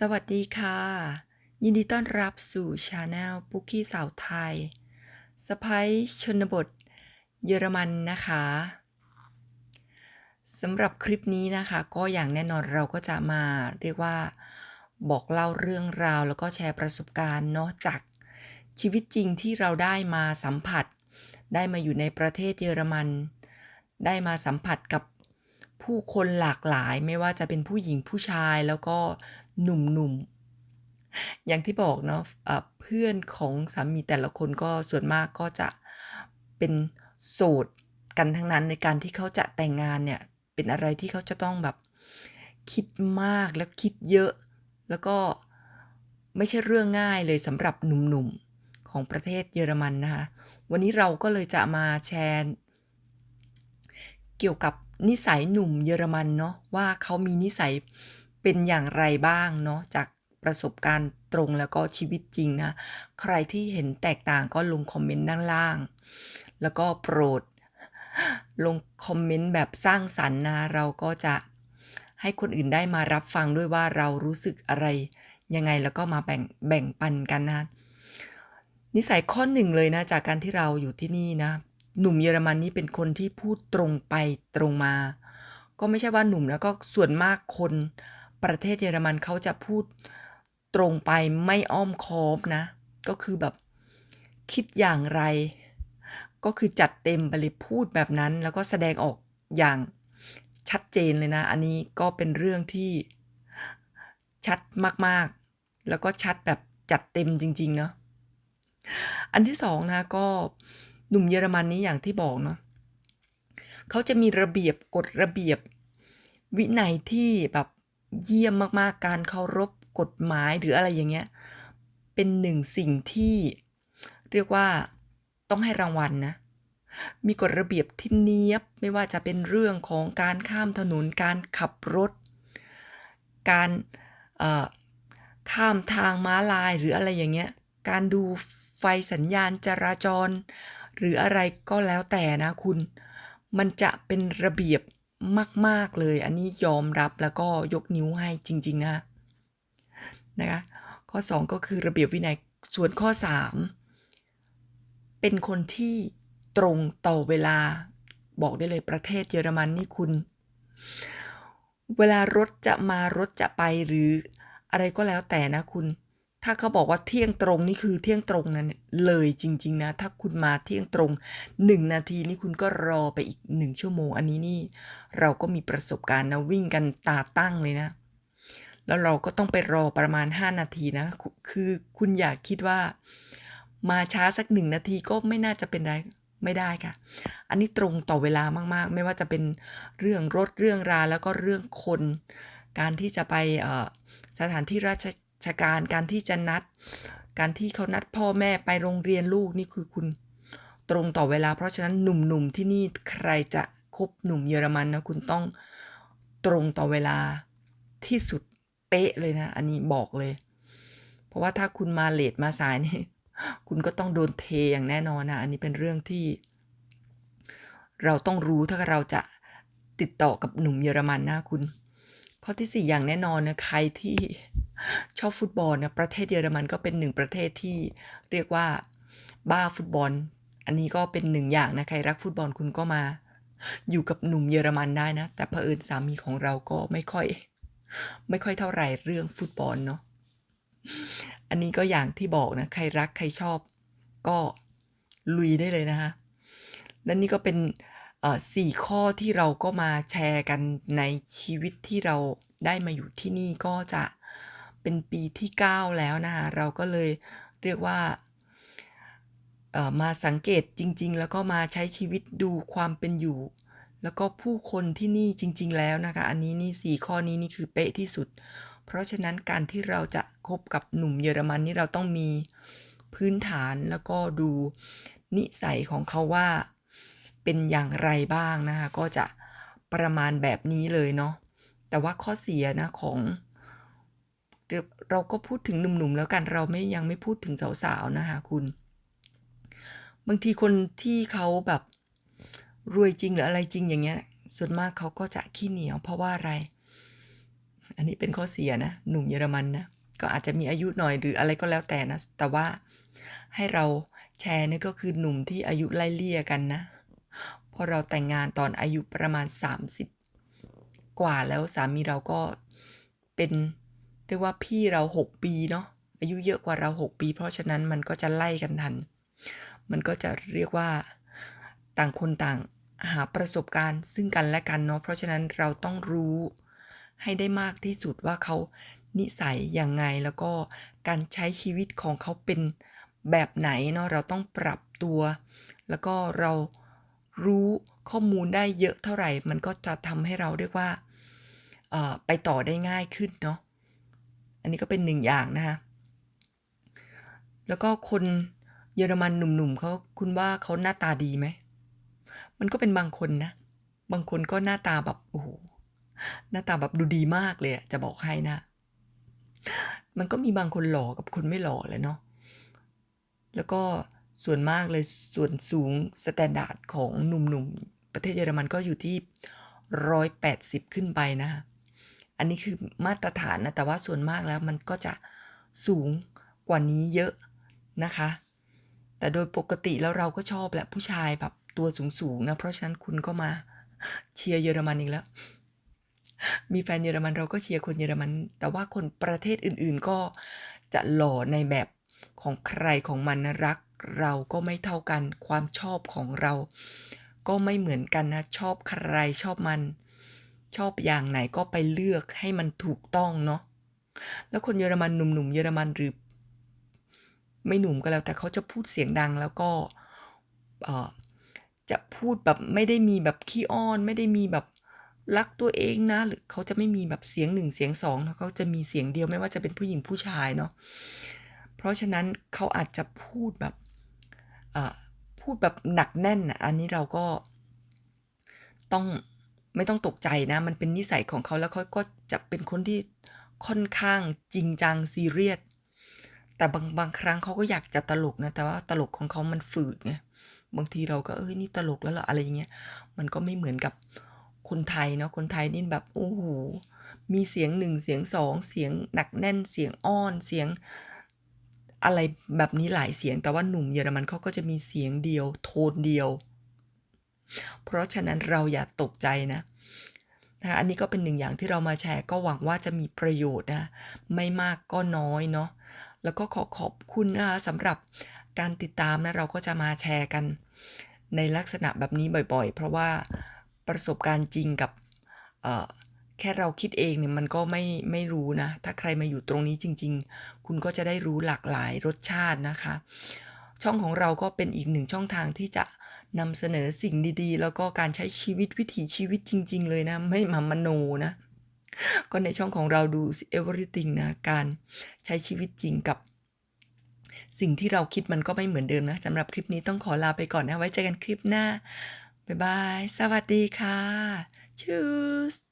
สวัสดีค่ะ ยินดีต้อนรับสู่ชาแนลปุกกี้สาวไทยสไปชนบทเยอรมันนะคะสำหรับคลิปนี้นะคะ ก็อย่างแน่นอนเราก็จะมาเรียกว่าบอกเล่าเรื่องราว แล้วก็แชร์ประสบการณ์เนาะจากชีวิตจริงที่เราได้มาสัมผัส ได้มาอยู่ในประเทศเยอรมัน ได้มาสัมผัสกับ ผู้คนหลากหลายไม่ว่าจะเป็นผู้หญิงผู้ชายแล้วก็หนุ่มๆ อย่างที่บอกเนาะะเพื่อนของสามีแต่ละคนก็ส่วนมากก็จะเป็นโสดกันทั้งนั้นในการที่เขาจะแต่งงานเนี่ย เป็นอะไรที่เขาจะต้องแบบคิดมากแล้วคิดเยอะ แล้วก็ไม่ใช่เรื่องง่ายเลยสำหรับหนุ่มๆ ของประเทศเยอรมันนะคะ วันนี้เราก็เลยจะมาแชร์เกี่ยวกับ นิสัยหนุ่มเยอรมันเนาะว่าเขามีนิสัยเป็นอย่างไรบ้างเนาะจากประสบการณ์ตรงแล้วก็ชีวิตจริงนะ ใครที่เห็นแตกต่างก็ลงคอมเมนต์ด้านล่าง แล้วก็โปรดลงคอมเมนต์แบบสร้างสรรค์นะ เราก็จะให้คนอื่นได้มารับฟังด้วยว่าเรารู้สึกอะไรยังไงแล้วก็มาแบ่งแบ่งปันกันนะ นิสัยข้อหนึ่งเลยนะ จากการที่เราอยู่ที่นี่นะ หนุ่มเยอรมันนี่เป็นคนที่พูดตรงไปตรงมา ก็ไม่ใช่ว่าหนุ่มแล้วก็ส่วนมากคนประเทศเยอรมันเขาจะพูดตรงไปไม่อ้อมค้อมนะ ก็คือแบบคิดอย่างไร ก็คือจัดเต็มไปเลยพูดแบบนั้น แล้วก็แสดงออกอย่างชัดเจนเลยนะ อันนี้ก็เป็นเรื่องที่ชัดมากๆ แล้วก็ชัดแบบจัดเต็มจริง ๆ เนาะอันที่สองนะก็ หนุ่มเยอรมันนี้อย่างที่บอกเนาะเขาจะมีระเบียบกฎระเบียบ วินัยที่แบบเยี่ยมมากๆการเคารพกฎหมายหรืออะไรอย่างเงี้ยเป็นหนึ่งสิ่งที่เรียกว่าต้องให้รางวัลนะ มีกฎระเบียบที่เนียบไม่ว่าจะเป็นเรื่องของการข้ามถนนการขับรถ การข้ามทางม้าลายหรืออะไรอย่างเงี้ย การดูไฟสัญญาณจราจร หรืออะไรก็แล้วแต่นะคุณ มันจะเป็นระเบียบมาก ๆ เลย อันนี้ยอมรับแล้วก็ยกนิ้วให้จริง ๆ นะนะคะ ข้อ 2 ก็คือระเบียบวินัย ส่วนข้อ 3 เป็นคนที่ตรงต่อเวลา บอกได้เลยประเทศเยอรมันนี่คุณ เวลารถจะมารถจะไปหรืออะไรก็แล้วแต่นะคุณ ถ้าเขาบอกว่าเที่ยงตรงนี่คือเที่ยงตรงนั้นเลยจริง ๆ นะ ถ้าคุณมาเที่ยงตรงหนึ่งนาทีนี่คุณก็รอไปอีกหนึ่งชั่วโมง อันนี้นี่ เราก็มีประสบการณ์นะวิ่งกันตาตั้งเลยนะ แล้วเราก็ต้องไปรอประมาณ 5 นาทีนะ คือคุณอยากคิดว่า มาช้าสักหนึ่งนาทีก็ไม่น่าจะเป็นไรไม่ได้ค่ะ อันนี้ตรงต่อเวลามากๆ ไม่ว่าจะเป็นเรื่องรถเรื่องราแล้วก็เรื่องคน การที่จะไปสถานที่ราช ชการ การที่จะนัด การที่เขานัดพ่อแม่ไปโรงเรียนลูกนี่คือคุณตรงต่อเวลา เพราะฉะนั้นหนุ่มๆที่นี่ใครจะคบหนุ่มเยอรมันนะคุณต้องตรงต่อเวลาที่สุดเป๊ะเลยนะ อันนี้บอกเลย เพราะว่าถ้าคุณมาเลทมาสายนี่คุณก็ต้องโดนเทอย่างแน่นอนนะอันนี้เป็นเรื่องที่ เราต้องรู้ถ้าเราจะติดต่อกับหนุ่มเยอรมันนะคุณ ข้อที่สี่อย่างแน่นอนนะใครที่ชอบฟุตบอลนะประเทศเยอรมันก็เป็นหนึ่งประเทศที่เรียกว่าบ้าฟุตบอล อันนี้ก็เป็นหนึ่งอย่างนะใครรักฟุตบอลคุณก็มา อยู่กับหนุ่มเยอรมันได้นะ แต่เผอิญสามีของเราก็ไม่ค่อย ไม่ค่อยเท่าไหร่เรื่องฟุตบอลเนาะอันนี้ก็อย่างที่บอกนะใครรักใครชอบก็ลุยได้เลยนะคะและนี่ก็เป็น สี่ข้อที่เราก็มาแชร์กันในชีวิตที่เราได้มาอยู่ที่นี่ก็จะเป็นปีที่ 9 แล้วนะคะเราก็เลยเรียกว่ามาสังเกตจริง ๆ แล้วก็มาใช้ชีวิตดูความเป็นอยู่ แล้วก็ผู้คนที่นี่จริง ๆ แล้วนะคะ อันนี้นี่สี่ข้อนี้นี่คือเป๊ะที่สุด เพราะฉะนั้นการที่เราจะคบกับหนุ่มเยอรมันนี่เราต้องมีพื้นฐานแล้วก็ดูนิสัยของเขาว่า เป็นอย่างไรบ้างนะคะ ก็จะประมาณแบบนี้เลยเนาะแต่ว่าข้อเสียนะของเราก็พูดถึงหนุ่มๆแล้วกันเราไม่ยังไม่พูดถึงสาวๆนะคะคุณ บางทีคนที่เขาแบบรวยจริงหรืออะไรจริงอย่างเงี้ย ส่วนมากเขาก็จะขี้เหนียวเพราะว่าอะไร อันนี้เป็นข้อเสียนะ หนุ่มเยอรมันนะก็อาจจะมีอายุหน่อยหรืออะไรก็แล้วแต่นะ แต่ว่าให้เราแชร์นี่ก็คือหนุ่มที่อายุไล่เลี่ยกันนะ พราะเราแต่งงานตอนอายุประมาณ 30 กว่าแล้วสามีเราก็เป็นเรียกว่าพี่เรา 6 ปีเนาะอายุเยอะกว่าเรา 6 ปี เพราะฉะนั้นมันก็จะไล่กันทัน มันก็จะเรียกว่าต่างคนต่างหาประสบการณ์ซึ่งกันและกันเนาะเพราะฉะนั้นเราต้องรู้ให้ได้มากที่สุดว่าเขานิสัยอย่างไงแล้วก็การใช้ชีวิตของเขาเป็นแบบไหนเนาะเราต้องปรับตัว แล้วก็เรา รู้ข้อมูลได้เยอะเท่าไหร่ มันก็จะทำให้เราเรียกว่าไปต่อได้ง่ายขึ้นเนาะ อันนี้ก็เป็นหนึ่งอย่างนะคะแล้วก็คนเยอรมันหนุ่มๆเขาคุณว่าเขาหน้าตาดีไหม มันก็เป็นบางคนนะ บางคนก็หน้าตาแบบโอ้โหหน้าตาแบบดูดีมากเลยจะบอกให้นะ มันก็มีบางคนหล่อกับคนไม่หล่อเลยเนาะ แล้วก็ ส่วนมากเลยส่วนสูงสแตนดาร์ดของหนุ่มๆ ประเทศเยอรมันก็อยู่ที่ร้อยแปดสิบขึ้นไปนะ อันนี้คือมาตรฐานนะ แต่ว่าส่วนมากแล้วมันก็จะสูงกว่านี้เยอะนะคะ แต่โดยปกติแล้วเราก็ชอบแหละผู้ชายแบบตัวสูงๆนะ เพราะฉะนั้นคุณก็มาเชียร์เยอรมันอีกแล้ว มีแฟนเยอรมันเราก็เชียร์คนเยอรมัน แต่ว่าคนประเทศอื่นๆก็จะหล่อในแบบของใครของมันนะรัก เราก็ไม่เท่ากัน ความชอบของเรา ก็ไม่เหมือนกันนะ ชอบใครชอบมัน ชอบอย่างไหนก็ไปเลือกให้มันถูกต้องเนาะแล้วคนเยอรมันหนุ่มๆเยอรมันหรือ ไม่หนุ่มก็แล้วแต่เขาจะพูดเสียงดังแล้วก็จะพูดแบบไม่ได้มีแบบขี้อ้อน ไม่ได้มีแบบรักตัวเองนะ หรือเขาจะไม่มีแบบเสียงหนึ่งเสียงสองเขาจะมีเสียงเดียวไม่ว่าจะเป็นผู้หญิงผู้ชายเนาะเพราะฉะนั้นเขาอาจจะพูดแบบ พูดแบบหนักแน่นอะอันนี้เราก็ต้องไม่ต้องตกใจนะ มันเป็นนิสัยของเขาแล้วเขาก็จะเป็นคนที่ค่อนข้างจริงจังซีเรียสแต่บางบางครั้งเขาก็อยากจะตลกนะ แต่ว่าตลกของเขามันฝืดไงบางทีเราก็เอ้ยนี่ตลกแล้วเหรออะไรอย่างเงี้ยมันก็ไม่เหมือนกับคนไทยเนาะคนไทยนี่แบบโอ้โหมีเสียงหนึ่งเสียงสองเสียงหนักแน่นเสียงอ้อนเสียง อะไรแบบนี้หลายเสียง แต่ว่าหนุ่มเยอรมันเขาก็จะมีเสียงเดียว โทนเดียว เพราะฉะนั้นเราอย่าตกใจนะนะคะอันนี้ก็เป็นหนึ่งอย่างที่เรามาแชร์ก็หวังว่าจะมีประโยชน์นะ ไม่มากก็น้อยเนาะแล้วก็ขอขอบคุณนะคะสำหรับการติดตามนะเราก็จะมาแชร์กัน ในลักษณะแบบนี้บ่อยๆ เพราะว่าประสบการณ์จริงกับเอ่อ แค่เราคิดเองเนี่ยมันก็ไม่ไม่รู้นะ ถ้าใครมาอยู่ตรงนี้จริง ๆ คุณก็จะได้รู้หลากหลายรสชาตินะคะ ช่องของเราก็เป็นอีกหนึ่งช่องทางที่จะนำเสนอสิ่งดีๆ แล้วก็การใช้ชีวิตวิถีชีวิตจริง ๆ เลยนะ ไม่มามโนนะ ก็ในช่องของเราดู everything นะ การใช้ชีวิตจริงกับสิ่งที่เราคิดมันก็ไม่เหมือนเดิมนะสำหรับคลิปนี้ต้องขอลาไปก่อนนะ ไว้เจอกันคลิปหน้า บ๊ายบาย สวัสดีค่ะชูส